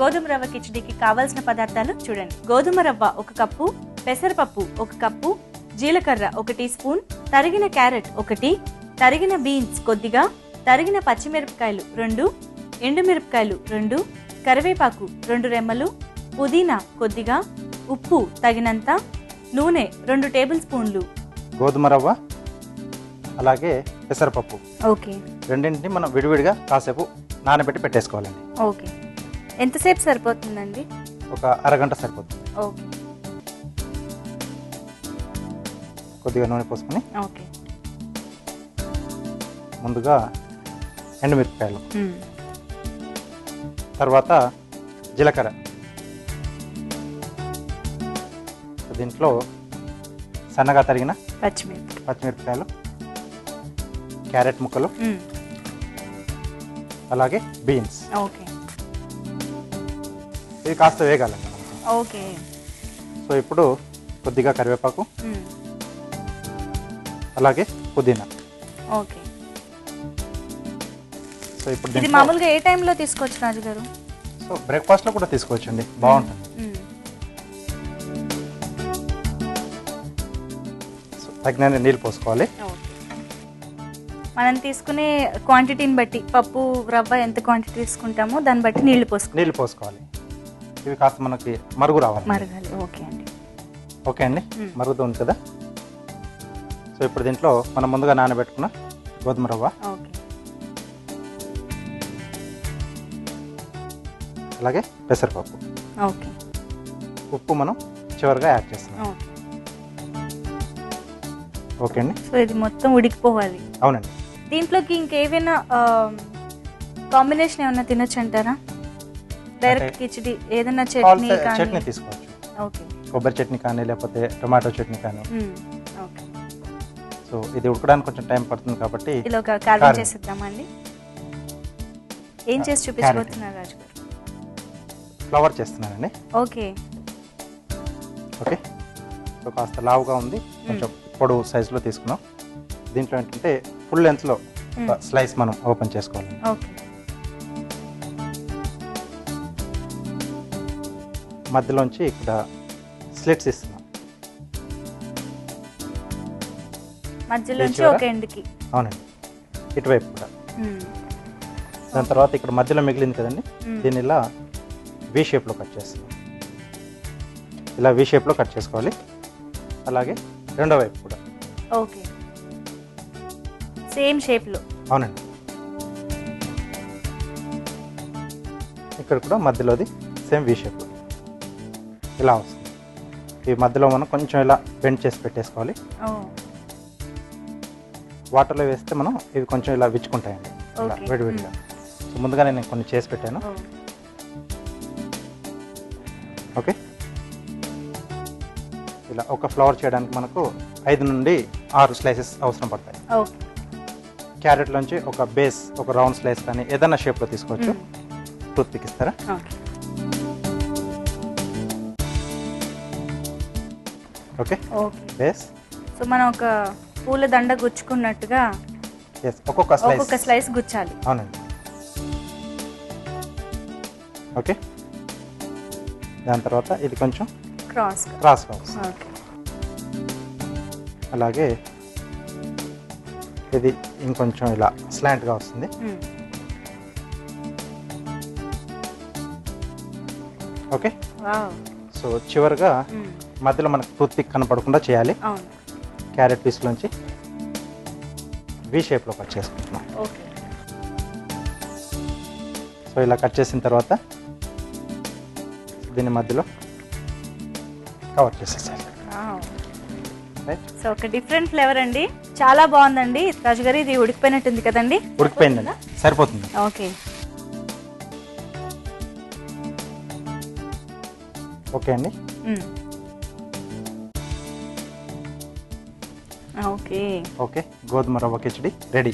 గోధుమ రవ్వ కిచడీకి కావాల్సిన పదార్థాలు చూడండి. గోధుమ రవ్వ ఒక కప్పు పెసరపప్పు ఒక కప్పు జీలకర్ర ఒక టీ స్పూన్ తరిగిన క్యారెట్ ఒకటి తరిగిన బీన్స్ కొద్దిగా తరిగిన పచ్చిమిరపకాయలు రెండు ఎండుమిరపకాయలు రెండు కరివేపాకు రెండు రెమ్మలు పుదీనా కొద్దిగా ఉప్పు తగినంత నూనె రెండు టేబుల్ స్పూన్లు. గోధుమ రవ్వ అలాగే పెసరపప్పు. ఓకే. రెండింటిని మనం విడివిడిగా కాసేపు నానబెట్టి పెట్టేసుకోవాలండి. ఓకే. ఎంతసేపు సరిపోతుందండి? ఒక అరగంట సరిపోతుంది. ఓకే. కొద్దిగా నూనె పోసుకొని ఓకే. ముందుగా ఎండుమిరపకాయలు. తర్వాత జీలకర్ర. దీంట్లో సన్నగా తరిగిన పచ్చిమిరపకాయ పచ్చిమిరపకాయలు క్యారెట్ ముక్కలు. అలాగే బీన్స్. ఓకే. ఇవి కాస్త మనకు. ఓకే. సో ఇప్పుడు కొద్దిగా కరివేపాకు. అలాగే పుదీనా. ఓకే. సో ఇప్పుడు ఇది మామూలుగా ఏ టైంలో తీసుకోవచ్చు రాజు గారు? సో బ్రేక్ఫాస్ట్లో కూడా తీసుకోవచ్చండి. బాగుంటుంది. తగినన్ని నీళ్ళు పోసుకోవాలి. మనం తీసుకునే క్వాంటిటీని బట్టి పప్పు రవ్వ ఎంత క్వాంటిటీ తీసుకుంటామో దాన్ని బట్టి నీళ్ళు పోసుకో నీళ్ళు పోసుకోవాలి. ఇవి కాస్త మనకి మరుగు రావాలి. మరగాలి. ఓకే అండి. ఓకే అండి. మరుగుతుంది కదా? సో ఇప్పుడు దీంట్లో మనం ముందుగా నానబెట్టుకున్న గోధుమ రవ్వ. ఓకే. అలాగే పెసరపప్పు. ఓకే. ఉప్పు మనం చివరిగా యాడ్ చేస్తున్నాం. ఓకే. అండి? సో ఇది మొత్తం ఉడికిపోవాలి. అవునండి. దీంట్లోకి ఇంకేమైనా కాంబినేషన్ ఏమైనా తినొచ్చు అంటారా? డైరెక్ట్ కిచడి ఏదైనా చట్నీ చట్నీ తీసుకోవచ్చు. ఓకే. కొబ్బరి చట్నీ కానీ లేకపోతే టొమాటో చట్నీ కానీ. ఓకే. సో ఇది ఉడకడానికి కొంచెం టైం పడుతుంది కాబట్టి ఇలా ఒక కారం. చేసేద్దామండి. ఏం చేసి చూపించబోతున్నారు రాజు గారు? ఫ్లవర్ చేస్తున్నానండి. ఓకే. ఓకే. సో కాస్త లావుగా ఉంది. కొంచెం పొడవు సైజులో తీసుకున్నాం. దీంట్లో ఏంటంటే ఫుల్ లెంత్లో. స్లైస్ మనం ఓపెన్ చేసుకోవాలి. ఓకే. మధ్యలోంచి ఇక్కడ స్లిట్స్ ఇస్తున్నాం. మధ్యలోంచి చివర? ఒక ఎండ్కి. అవునండి. ఇటువైపు కూడా. దాని తర్వాత ఇక్కడ మధ్యలో మిగిలింది కదండి. దీన్ని ఇలా వి షేప్లో కట్ చేస్తున్నాం. ఇలా వి షేప్లో కట్ చేసుకోవాలి. అలాగే రెండో వైపు కూడా. ఓకే. సేమ్ షేప్లో అవునండి. ఇక్కడ కూడా మధ్యలోది సేమ్ వి షేప్ ఇలా వస్తుంది. ఈ మధ్యలో మనం కొంచెం ఇలా బెండ్ చేసి పెట్టేసుకోవాలి. వాటర్లో వేస్తే మనం ఇవి కొంచెం ఇలా విచ్చుకుంటాయండి. ఇలా. విడివిడిగా సో ముందుగానే నేను కొన్ని చేసి పెట్టాను. ఓకే. ఇలా ఒక ఫ్లవర్ చేయడానికి మనకు ఐదు నుండి ఆరు స్లైసెస్ అవసరం పడతాయి. క్యారెట్లోంచి ఒక బేస్ ఒక రౌండ్ స్లైస్ కానీ ఏదైనా షేప్లో తీసుకోవచ్చు. టూత్ పిక్ ఇస్తారా? ఓకే? ఓకే. బేస్ సో మనం ఒక పూల దండ గుచ్చుకున్నట్టుగా ఎస్ ఒక్కొక్క స్లైస్ ఒక్కొక్క స్లైస్ గుచ్చాలి. అవునండి. ఓకే. దాని తర్వాత ఇది కొంచెం క్రాస్ వస్తుంది ఓకే. అలాగే ఇది ఇంకొంచెం ఇలా స్లాంట్గా వస్తుంది. మ్మ్. ఓకే? సో చివరిగా మ్మ్. మధ్యలో మనకు టూత్ పిక్ కనపడకుండా చేయాలి. క్యారెట్ పీస్లోంచి వి షేప్లో కట్ చేసుకుంటున్నాం ఓకే. సో ఇలా కట్ చేసిన తర్వాత దీని మధ్యలో కవర్ చేసేసాలి సో ఒక డిఫరెంట్ ఫ్లేవర్ అండి. చాలా బాగుందండి. రాజు గారు ఇది ఉడికిపోయినట్టుంది కదండి? ఉడికిపోయిందండి. సరిపోతుంది? ఓకే. ఓకే అండి. ఓకే. ఓకే గోధుమ రవ్వ కిచడి రెడీ.